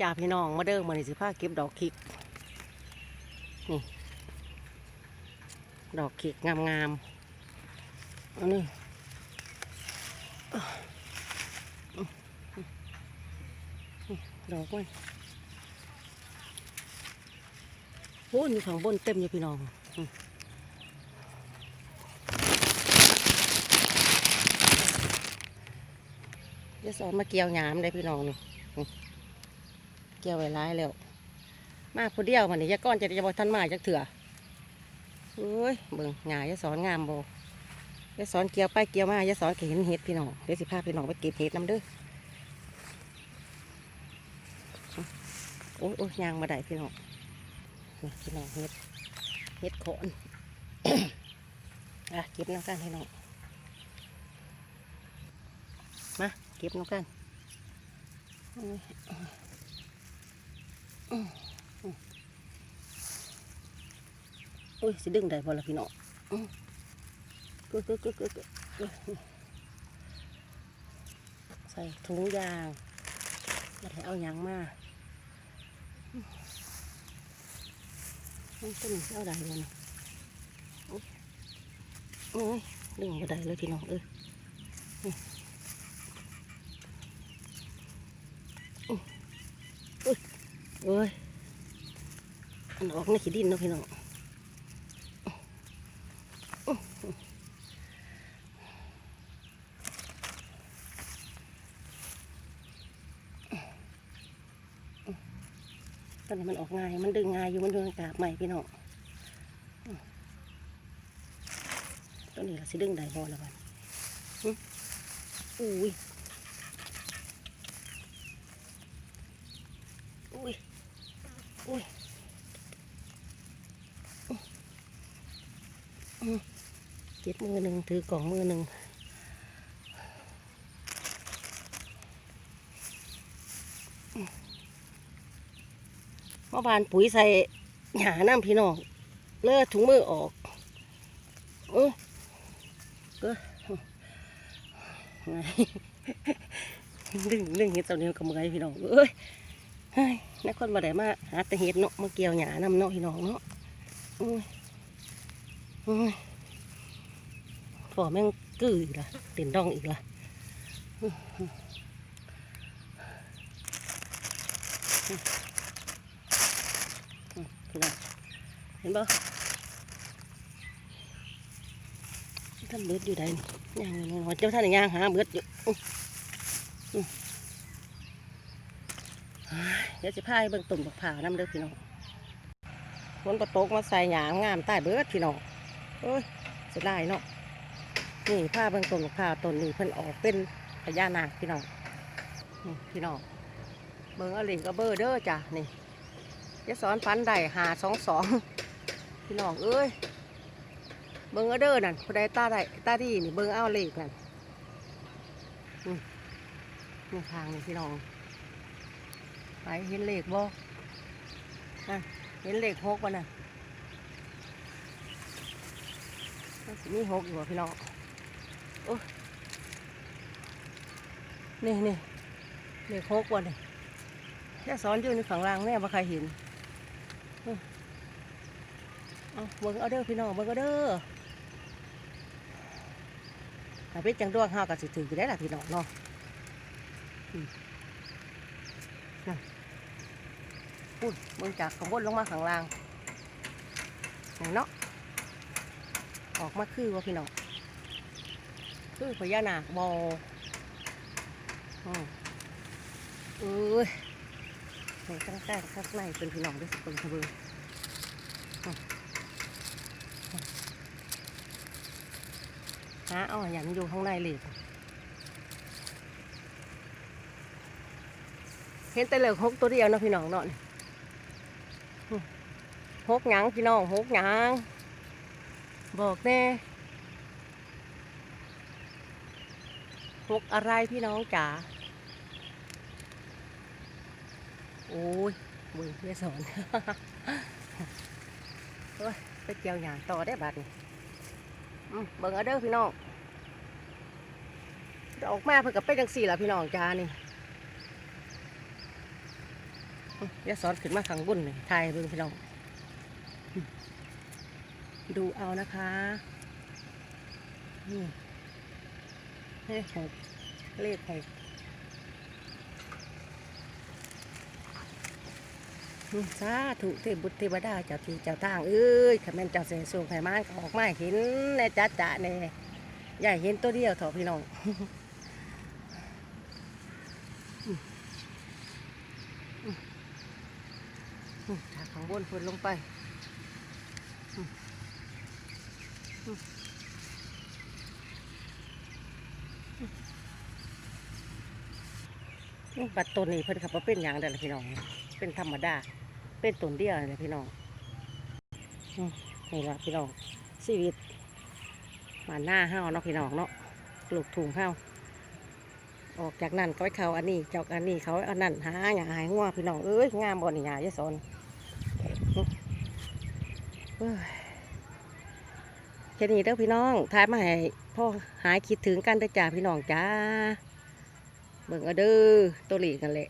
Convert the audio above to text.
จ่าพี่น้องมาเด้อมาในสิผ้าเก็บดอกคิก นี่ ดอกคิกงามๆอันนี้ดอกมันโอ้ยอยู่ข้างบนเต็มอยู่พี่น้องอืมเดี๋ยวสอนมาเกี่ยวหยามได้พี่น้องนี่ กี่ยวไว้ร้ายแล้ว มาผู้เดียวมันนี่ยาก้อนจะจะบอกท่านมาจากเถื่อเอ้ยเบิ่งหงายยาสอนงามโบยาสอนเกี่ยวไปเกี่ยวมายาสอนเห็นเห็ดพี่น้องเดี๋ยวสิพาพี่น้องไปเก็บเห็ดน้ำเด้อโอ้ยโอ้ยยางมาได้พี่น้องพี่น้องเห็ดเห็ดโขนอะเก็บน้ำกันพี่น้องมาเก็บน้ำกัน อุ้ยสิดึงได้บ่ล่ะพี่น้องกึกกึกกึกกึกกึกกึกใส่ถุงยางแล้วให้เอายางมาอื้อมันต้นเอาได้เลยนะโอ้ยดึงบ่ได้เลยพี่น้องเอออุ้ย โอ้ยมันออกในขี้ดินเนาะพี่น้องตอนนี้มันออกง่าย มันดึงง่ายอยู่ มันดึงกาบใหม่พี่น้องตัวนี้เราสิดึงได้บ่ละบัดหึอุ้ยอุ้ย อุ้ยอื้ออื้อ เจ็บมือหนึ่งถือกล่องมือหนึ่งเมื่อวานปุ๋ยใส่หาน้ำพี่น้องเลิกถุงมือออกเออก็ไงดึงดึงเห็ดเจ้าเนี้ยกับมือไงพี่น้องเอ้ยเฮ้ยนักคนมาได้มาหาแต่เห็ดเนาะมาเกี่ยวหยาน้ำเนาะพี่น้องเนาะ โอ้ยโอ้ยพอแม่งกืออีกละเต็นดองอีกละเห็นปะท่านเบิดอยู่ใดนี่ย่างน้อยเจ้าท่านย่างหาเบิดอยู่อื้ออื้อเดี๋ยวจะพายเบิ่งตุ่มบักผ่าน้ำเด้อพี่น้องฝนประตกมาใส่หยางงามใต้เบิดพี่น้อง เอ้ยเสียดายเนาะนี่ผ้าเบิ่งตุ่มบักผ่าต้นนี้เพิ่นออกเป็นพญานาคพี่น้องนี่พี่น้องเบิ่งอลิงกระเบอร์เด้อจ้ะนี่ยายสอนฟันได้หาสองสองพี่น้องเอ้ยเบิ้งเอเด้อนั่นผู้ใดตาได้ตาดีนี่เบิ้งเอาเลขนั่นนี่ทางนี่พี่น้องไปเห็นเลขบ่นั่นเห็นเลขหกวะน่ะมันสิ มีหกอยู่ว่ะพี่น้องโอ้นี่นี่เลขหกวะนี่แค่สอนอยู่ในฝั่งล่างแม่บ่ใครเห็นอืมเอาเบิ้งเอาเด้อพี่น้องเบิ้งเอาเด้อถ้าเป็นจังดวงเฮาก็สิถืออยู่ได้ล่ะพี่น้องเนาะนั่นพูดเบิ่งจากข้างบนลงมาข้างล่างเนาะ ออกมาคือว่าพี่น้องคือพญานาคบออืมเอ้ยในตั้งแต่ข้างในเป็นพี่น้องด้วยสิเป็นขบวนอืมหาเออย่างอยู่ข้างในเลยเห็นแต่เหลือหกตัวเดียวนะพี่น้องเนาะนี่อืมหกหยังพี่น้องหกหยัง บอกแน่หกอะไรพี่น้องจ๋า โอ้ย มือเพื่สอนโอ้ยไปเกี่ยวหยางต่อได้บัดนี่เบิ่งเอาเด้อพี่น้องออกมาเพิ่นกับไปจังสี่ล่ะพี่น้องจ้านี่ย่าสอนขึ้นมาข้างบนเลยถ่ายเบิ่งพี่น้อง ดูเอานะคะนี่เลขหกเลขหกสาธุเทพบุตรเทวดาเจ้าที่เจ้าทางเอ้ยขม่นเจ้าเสยสูงไข่มานออกมาเห็นในจ้าจ๋าเนี่ยอย่าให้เห็นตัวเดียวเถอะพี่น้องถ้าข้างบนพุ่นลงไป อืมอืมอืมบัดต้นนี้เพิ่นขับว่าเป็นอย่างเดียวล่ะพี่น้อง เป็นธรรมดา เป็นต้นเดียวเลยพี่น้องนี่ละพี่น้องชีวิตมาหน้าเฮาเนาะพี่น้องเนาะปลูกถุงเฮาออกจากนั่นก้อยเขาอันนี้เจ้าอันนี้เขาอันนั้นหาหยาหายงัวพี่น้องเอ้ยงามบ่นี่หยาเยอะสนเอ้ย แค่นี้เด้อพี่น้องทายมาให้พ่อหายคิดถึงกันเด้อจ้าพี่น้องจ้าเบิ่งเอาเด้อตัวหลีกันแหละ